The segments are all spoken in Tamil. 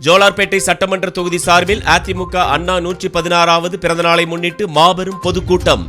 ஜோலார்பேட்டை சட்டமன்ற தொகுதி சார்பில் அதிமுக அண்ணா நூற்றி பதினாறாவது பிறந்தநாளை முன்னிட்டு மாபெரும் பொதுக்கூட்டம்.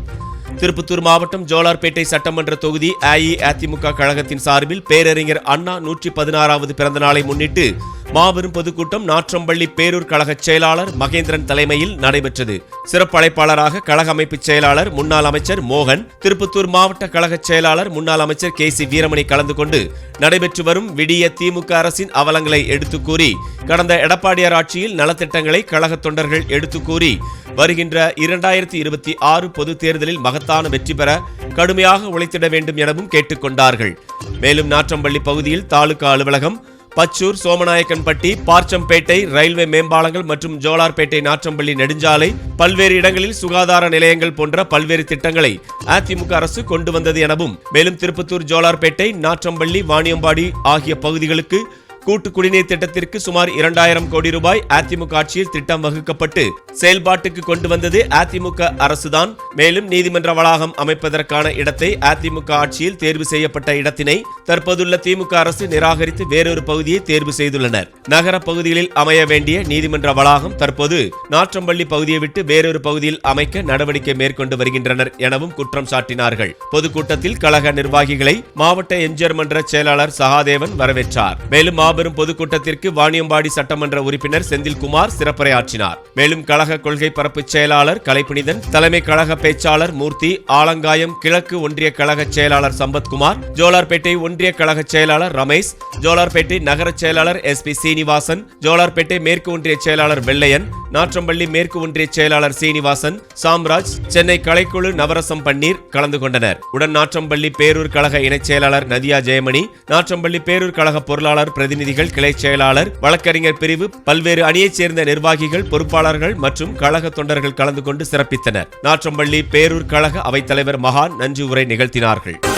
திருப்பத்தூர் மாவட்டம் ஜோலார்பேட்டை சட்டமன்ற தொகுதி அஇஅதிமுக கழகத்தின் சார்பில் பேரறிஞர் அண்ணா நூற்றி பதினாறாவது பிறந்தநாளை முன்னிட்டு மாபெரும் பொதுக்கூட்டம் நாற்றம்பள்ளி பேரூர் கழக செயலாளர் மகேந்திரன் தலைமையில் நடைபெற்றது. சிறப்பு அழைப்பாளராக கழக அமைப்பு செயலாளர் முன்னாள் அமைச்சர் மோகன் திருப்பத்தூர் மாவட்ட கழக செயலாளர் முன்னாள் அமைச்சர் கே சி வீரமணி கலந்து கொண்டு நடைபெற்று வரும் விடிய திமுக அரசின் அவலங்களை எடுத்துக் கூறி கடந்த எடப்பாடியார் ஆட்சியில் நலத்திட்டங்களை கழக தொண்டர்கள் எடுத்துக் கூறி வருகின்ற இரண்டாயிரத்தி இருபத்தி ஆறு பொது தேர்தலில் மகத்தான வெற்றி பெற கடுமையாக உழைத்திட வேண்டும் எனவும் கேட்டுக்கொண்டார்கள் மேலும் நாற்றம்பள்ளி பகுதியில் தாலுகா அலுவலகம் பச்சூர் சோமநாயக்கன்பட்டி பார்ச்சம்பேட்டை ரயில்வே மேம்பாலங்கள் மற்றும் ஜோலார்பேட்டை நாற்றம்பள்ளி நெடுஞ்சாலை பல்வேறு இடங்களில் சுகாதார நிலையங்கள் போன்ற பல்வேறு திட்டங்களை அதிமுக அரசு கொண்டு வந்தது எனவும் மேலும் திருப்பத்தூர் ஜோலார்பேட்டை நாற்றம்பள்ளி வாணியம்பாடி ஆகிய பகுதிகளுக்கு கூட்டு குடிநீர் திட்டத்திற்கு சுமார் இரண்டாயிரம் கோடி ரூபாய் அதிமுக ஆட்சியில் திட்டம் வகுக்கப்பட்டு செயல்பாட்டுக்கு கொண்டு வந்தது அதிமுக அரசுதான். மேலும் நீதிமன்ற வளாகம் அமைப்பதற்கான இடத்தை அதிமுக ஆட்சியில் தேர்வு செய்யப்பட்ட இடத்தினை தற்போதுள்ள திமுக அரசு நிராகரித்து வேறொரு பகுதியை தேர்வு செய்துள்ளனர். நகர பகுதிகளில் அமைய வேண்டிய நீதிமன்ற வளாகம் தற்போது நாற்றம்பள்ளி பகுதியை விட்டு வேறொரு பகுதியில் அமைக்க நடவடிக்கை மேற்கொண்டு வருகின்றனர் எனவும் குற்றம் சாட்டினார்கள். பொதுக்கூட்டத்தில் கழக நிர்வாகிகளை மாவட்ட எம்ஜிஆர் மன்ற செயலாளர் சகாதேவன் வரவேற்றார். மேலும் மாபெரும் பொதுக்கூட்டத்திற்கு வாணியம்பாடி சட்டமன்ற உறுப்பினர் செந்தில்குமார் சிறப்புரையாற்றினார். மேலும் கழக கொள்கை பரப்பு செயலாளர் கலைப்புனிதன் தலைமை கழக பேச்சாளர் மூர்த்தி ஆலங்காயம் கிழக்கு ஒன்றிய கழக செயலாளர் சம்பத்குமார் ஜோலார்பேட்டை ஒன்றிய கழக செயலாளர் ரமேஷ் ஜோலார்பேட்டை நகர செயலாளர் எஸ் பி சீனிவாசன் ஜோலார்பேட்டை மேற்கு ஒன்றிய செயலாளர் வெள்ளையன் நாற்றம்பள்ளி மேற்கு ஒன்றிய செயலாளர் சீனிவாசன் சாம்ராஜ் சென்னை கலைக்குழு நவரசம் பன்னீர் கலந்து கொண்டனர். உடன் நாற்றம்பள்ளி பேரூர் கழக இணைச் செயலாளர் நதியா ஜெயமணி நாற்றம்பள்ளி பேரூர் கழக பொருளாளர் பிரதிநிதிகள் கிளை செயலாளர் வழக்கறிஞர் பிரிவு பல்வேறு அணியைச் சேர்ந்த நிர்வாகிகள் பொறுப்பாளர்கள் மற்றும் கழக தொண்டர்கள் கலந்து கொண்டு சிறப்பித்தனர். நாற்றம்பள்ளி பேரூர் கழக அவைத்தலைவர் மகான் நன்றி உரை நிகழ்த்தினார்கள்.